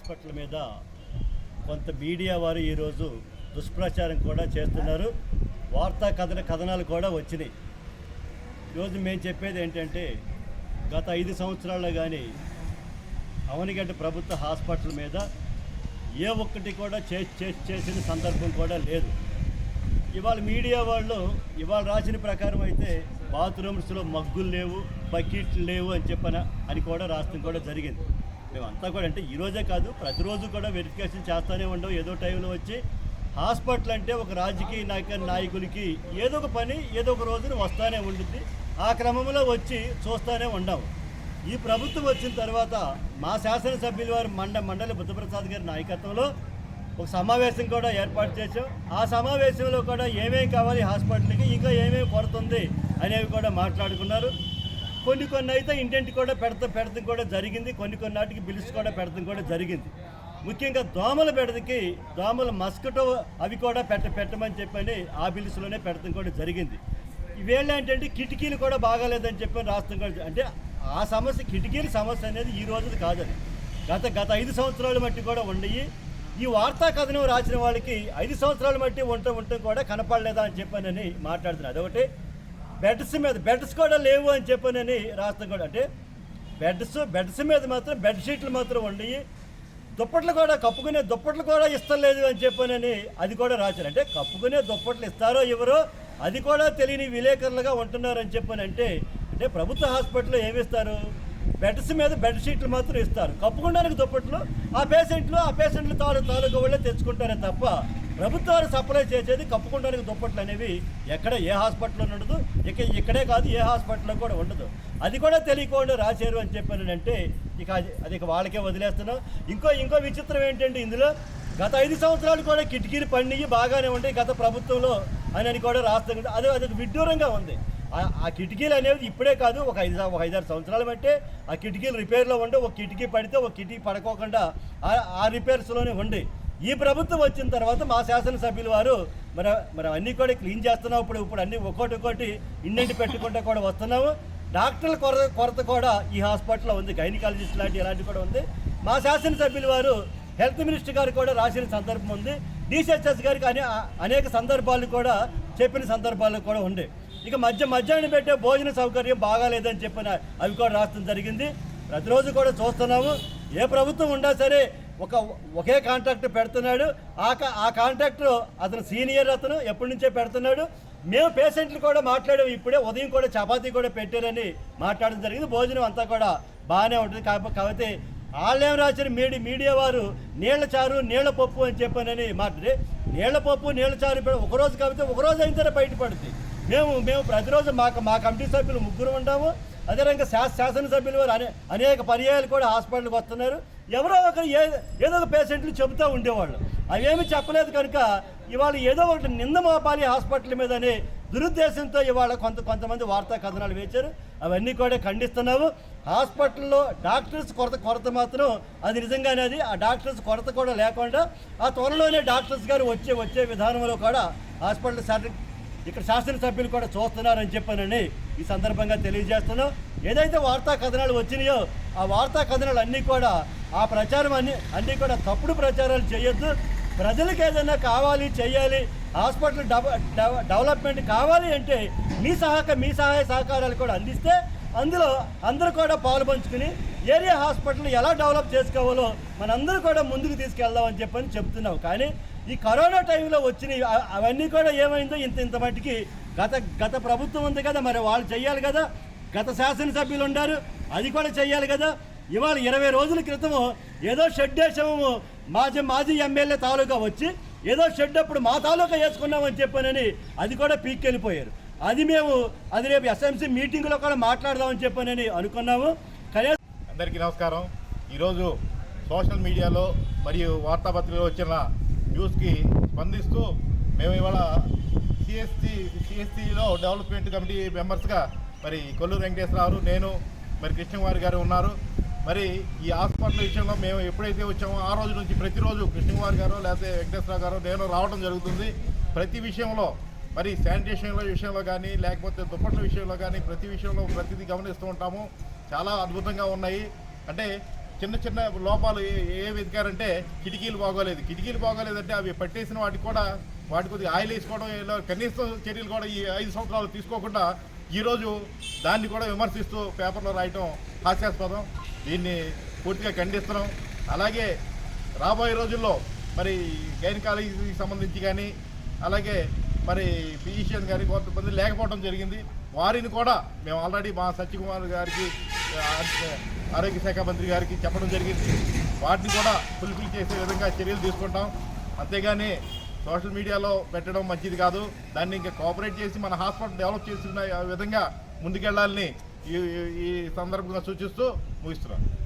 Hospital మీద కొంత media వారు ఈరోజు దుష్ప్రచారం కూడా చేస్తున్నారు. వార్తా కథన కథనాలు కూడా వచ్చినాయి. ఈరోజు మేము చెప్పేది ఏంటంటే గత ఐదు సంవత్సరాల్లో కానీ అవనిగడ్డ ప్రభుత్వ హాస్పిటల్ మీద ఏ ఒక్కటి కూడా చేసిన సందర్భం కూడా లేదు. ఇవాళ మీడియా వాళ్ళు ఇవాళ రాసిన ప్రకారం అయితే బాత్రూమ్స్లో మగ్గులు లేవు బకెట్లు లేవు అని చెప్పన అని కూడా రాష్ట్రం కూడా జరిగింది. మేమంతా కూడా అంటే ఈరోజే కాదు ప్రతిరోజు కూడా వెరిఫికేషన్ చేస్తూనే ఉండవు ఏదో టైంలో వచ్చి హాస్పిటల్ అంటే ఒక రాజకీయ నాయక నాయకులకి ఏదో ఒక పని ఏదో ఒక రోజున వస్తూనే ఉంటుంది ఆ క్రమంలో వచ్చి చూస్తూనే ఉండవు ఈ ప్రభుత్వం వచ్చిన తర్వాత మా శాసనసభ్యుల వారు మండ మండలి బుద్ధప్రసాద్ గారి నాయకత్వంలో ఒక సమావేశం కూడా ఏర్పాటు చేసాం ఆ సమావేశంలో కూడా ఏమేమి కావాలి హాస్పిటల్కి ఇంకా ఏమేమి కొరతుంది అనేవి కూడా మాట్లాడుకున్నారు. కొన్ని కొన్ని అయితే ఇంటింటి కూడా పెడత పెడతం కూడా జరిగింది. కొన్ని కొన్ని నాటికి బిల్స్ కూడా పెడతం కూడా జరిగింది. ముఖ్యంగా దోమల బెడదకి దోమల మస్కిటో అవి కూడా పెట్ట పెట్టమని చెప్పని ఆ బిల్స్లోనే పెడతం కూడా జరిగింది. ఈవేళ ఏంటంటే కిటికీలు కూడా బాగాలేదని చెప్పి రాష్ట్రం కూడా అంటే ఆ సమస్య కిటికీల సమస్య అనేది ఈ రోజుది కాదని. గత గత ఐదు సంవత్సరాల మట్టి కూడా ఉండయి. ఈ వార్తా కథనం రాసిన వాళ్ళకి ఐదు సంవత్సరాల మట్టి ఉండటం ఉండటం కూడా కనపడలేదా అని చెప్పానని మాట్లాడుతున్నారు. అదొకటి. బెడ్స్ మీద బెడ్స్ కూడా లేవు అని చెప్పానని రాష్ట్రం కూడా. అంటే బెడ్స్ బెడ్స్ మీద మాత్రం బెడ్షీట్లు మాత్రం ఉండయి దుప్పట్లు కూడా కప్పుకునే దుప్పట్లు కూడా ఇస్తలేదు అని చెప్పానని అది కూడా రాశారు. అంటే కప్పుకునే దుప్పట్లు ఇస్తారో ఎవరో అది కూడా తెలియని విలేకరులుగా ఉంటున్నారని చెప్పానంటే అంటే ప్రభుత్వ హాస్పిటల్లో ఏమిస్తారు బెడ్స్ మీద బెడ్షీట్లు మాత్రం ఇస్తారు. కప్పుకోవడానికి దుప్పట్లు ఆ పేషెంట్లు ఆ పేషెంట్లు తాలూ తాలూకా వాళ్ళే తెచ్చుకుంటారే తప్ప ప్రభుత్వాలు సప్లై చేసేది కప్పుకోవడానికి దుప్పట్లు అనేవి ఎక్కడ ఏ హాస్పిటల్లో ఉండదు. ఇక ఇక్కడే కాదు ఏ హాస్పిటల్లో కూడా ఉండదు. అది కూడా తెలియకుండా రాశారు అని చెప్పానంటే ఇక అది ఇక వాళ్ళకే వదిలేస్తున్నాం. ఇంకో ఇంకో విచిత్రం ఏంటంటే ఇందులో గత ఐదు సంవత్సరాలు కూడా కిటికీలు పండిగి బాగానే ఉంటాయి గత ప్రభుత్వంలో అని అని కూడా రాస్తాం. అది అది విడ్డూరంగా ఉంది. ఆ- ఆ కిటికీలు అనేవి ఇప్పుడే కాదు ఒక ఐదు ఒక ఐదారు సంవత్సరాలు బట్టే ఆ కిటికీలు రిపేర్లో ఉండే ఒక కిటికీ పడితే ఒక కిటికీ పడుకోకుండా ఆ- ఆ రిపేర్స్లోనే ఉండి. ఈ ప్రభుత్వం వచ్చిన తర్వాత మా శాసనసభ్యులు వారు మరి మరి అన్నీ కూడా క్లీన్ చేస్తున్నాం ఇప్పుడు ఇప్పుడు అన్నీ ఒక్కోటి ఒక్కోటి ఇండింటి పెట్టుకుంటూ కూడా వస్తున్నాము డాక్టర్ల కొరత కొరత కూడా ఈ హాస్పిటల్లో ఉంది గైనకాలజిస్ట్ లాంటి ఇలాంటివి కూడా ఉంది. మా శాసనసభ్యులు వారు హెల్త్ మినిస్టర్ గారు కూడా రాసిన సందర్భం ఉంది. డిసిహెచ్ఎస్ గారికి అనే అనేక సందర్భాలు కూడా చెప్పిన సందర్భాలు కూడా ఉంది. ఇక మధ్య మధ్యాహ్నం పెట్టే భోజన సౌకర్యం బాగాలేదని చెప్పిన అవి కూడా రాష్ట్రం జరిగింది. ప్రతిరోజు కూడా చూస్తున్నాము. ఏ ప్రభుత్వం ఉన్నా సరే ఒక ఒకే కాంట్రాక్ట్ పెడుతున్నాడు. ఆ కా- ఆ కాంట్రాక్టర్ అతను సీనియర్ అతను ఎప్పటి నుంచే పెడుతున్నాడు. మేము పేషెంట్లు కూడా మాట్లాడాము ఇప్పుడే ఉదయం కూడా చపాతీ కూడా పెట్టారని మాట్లాడడం జరిగింది. భోజనం అంతా కూడా బాగానే ఉంటుంది. కాకపోతే కాకపోతే వాళ్ళేం రాశారు మీడి మీడియా వారు నీళ్ళ చారు నీళ్ళ పప్పు అని చెప్పానని మాట్లాడి నీళ్ళ పప్పు నీళ్ళ చారు ఒకరోజు కాకపోతే ఒకరోజు అయిన తర్వాత బయటపడుతుంది మేము మేము ప్రతిరోజు మాకు మా కమిటీ సభ్యులు ముగ్గురు ఉంటాము. అదే రకంగా శాస శాసనసభ్యులు వారు అనే అనేక పర్యాయాలు కూడా హాస్పిటల్కి వస్తున్నారు. ఎవరో ఒకరు ఏ ఏదో ఒక పేషెంట్లు చెబుతూ ఉండేవాళ్ళు. అవేమి చెప్పలేదు కనుక ఇవాళ ఏదో ఒకటి నింద మోపాలి హాస్పిటల్ మీద అనే దురుద్దేశంతో ఇవాళ కొంత కొంతమంది వార్తా కథనాలు వేశారు. అవన్నీ కూడా ఖండిస్తున్నాము. హాస్పిటల్లో డాక్టర్స్ కొరత కొరత మాత్రం అది నిజంగానే అది. ఆ డాక్టర్స్ కొరత కూడా లేకుండా ఆ త్వరలోనే డాక్టర్స్ గారు వచ్చే వచ్చే విధానంలో కూడా హాస్పిటల్ సర్టి ఇక్కడ శాసనసభ్యులు కూడా చూస్తున్నారని చెప్పానని ఈ సందర్భంగా తెలియజేస్తున్నాం. ఏదైతే వార్తా కథనాలు వచ్చినాయో ఆ వార్తా కథనాలు అన్నీ కూడా ఆ ప్రచారం అన్ని అన్నీ కూడా తప్పుడు ప్రచారాలు చేయొద్దు. ప్రజలకు ఏదైనా కావాలి చేయాలి హాస్పిటల్ డెవ- డెవ- డెవలప్మెంట్ కావాలి అంటే మీ సహాక మీ సహాయ సహకారాలు కూడా అందిస్తే అందులో అందరూ కూడా పాలు పంచుకుని ఏరియా హాస్పిటల్ ఎలా డెవలప్ చేసుకోవాలో మనందరూ కూడా ముందుకు తీసుకెళ్దామని చెప్పని చెప్తున్నాం. కానీ ఈ కరోనా టైంలో వచ్చిన అవన్నీ కూడా ఏమైందో ఇంత ఇంత మట్టికి గత గత ప్రభుత్వం ఉంది కదా మరి వాళ్ళు చెయ్యాలి కదా. గత శాసనసభ్యులు ఉన్నారు అది కూడా చెయ్యాలి కదా. ఇవాళ ఇరవై రోజుల క్రితము ఏదో షెడ్ వేసాము మాజీ మాజీ ఎమ్మెల్యే తాలూకా వచ్చి ఏదో షెడ్ అప్పుడు మా తాలూకా వేసుకున్నామని చెప్పానని అది కూడా పీక్కెళ్ళిపోయారు. అది మేము అది రేపు ఎస్ఎంసీ మీటింగ్లో కూడా మాట్లాడదామని చెప్పానని అనుకున్నాము. కనీసం అందరికీ నమస్కారం. ఈరోజు సోషల్ మీడియాలో మరియు వార్తాపత్రికలో వచ్చిన న్యూస్కి స్పందిస్తూ మేము ఇవాళ సిఎస్సి సిఎస్సిలో డెవలప్మెంట్ కమిటీ మెంబర్స్గా మరి కొల్లూరు వెంకటేశ్వరరావు నేను మరి కృష్ణకుమారి గారు ఉన్నారు. మరి ఈ హాస్పిటల్ విషయంలో మేము ఎప్పుడైతే వచ్చామో ఆ రోజు నుంచి ప్రతిరోజు కృష్ణకుమారి గారు లేకపోతే వెంకటేశ్వరరావు గారు నేను రావడం జరుగుతుంది. ప్రతి విషయంలో మరి శానిటేషన్ల విషయంలో కానీ లేకపోతే దుప్పట్ల విషయంలో కానీ ప్రతి విషయంలో ప్రతిదీ గమనిస్తూ ఉంటాము. చాలా అద్భుతంగా ఉన్నాయి. అంటే చిన్న చిన్న లోపాలు ఏ- వెతికారంటే కిటికీలు బాగోలేదు. కిటికీలు బాగోలేదంటే అవి పట్టేసిన వాటికి కూడా వాటి కొద్దిగా ఆయిల్ వేసుకోవడం ఇలా కనీసం చర్యలు కూడా ఈ ఐదు సంవత్సరాలు తీసుకోకుండా ఈరోజు దాన్ని కూడా విమర్శిస్తూ పేపర్లో రాయటం హాస్యాస్పదం. దీన్ని పూర్తిగా ఖండిస్తున్నాం. అలాగే రాబోయే రోజుల్లో మరి గైనకాలజీకి సంబంధించి కానీ అలాగే మరి ఫిజిషియన్ కానీ కొంతమంది లేకపోవడం జరిగింది. వారిని కూడా మేము ఆల్రెడీ మా సత్యకుమార్ గారికి ఆరోగ్య శాఖ మంత్రి గారికి చెప్పడం జరిగింది. వాటిని కూడా ఫుల్ఫిల్ చేసే విధంగా చర్యలు తీసుకుంటాం. అంతేగాని సోషల్ మీడియాలో పెట్టడం మంచిది కాదు. దాన్ని ఇంకా కోఆపరేట్ చేసి మన హాస్పిటల్ డెవలప్ చేసిన విధంగా ముందుకెళ్ళాలని ఈ ఈ- ఈ సందర్భంగా సూచిస్తూ ముగిస్తున్నాను.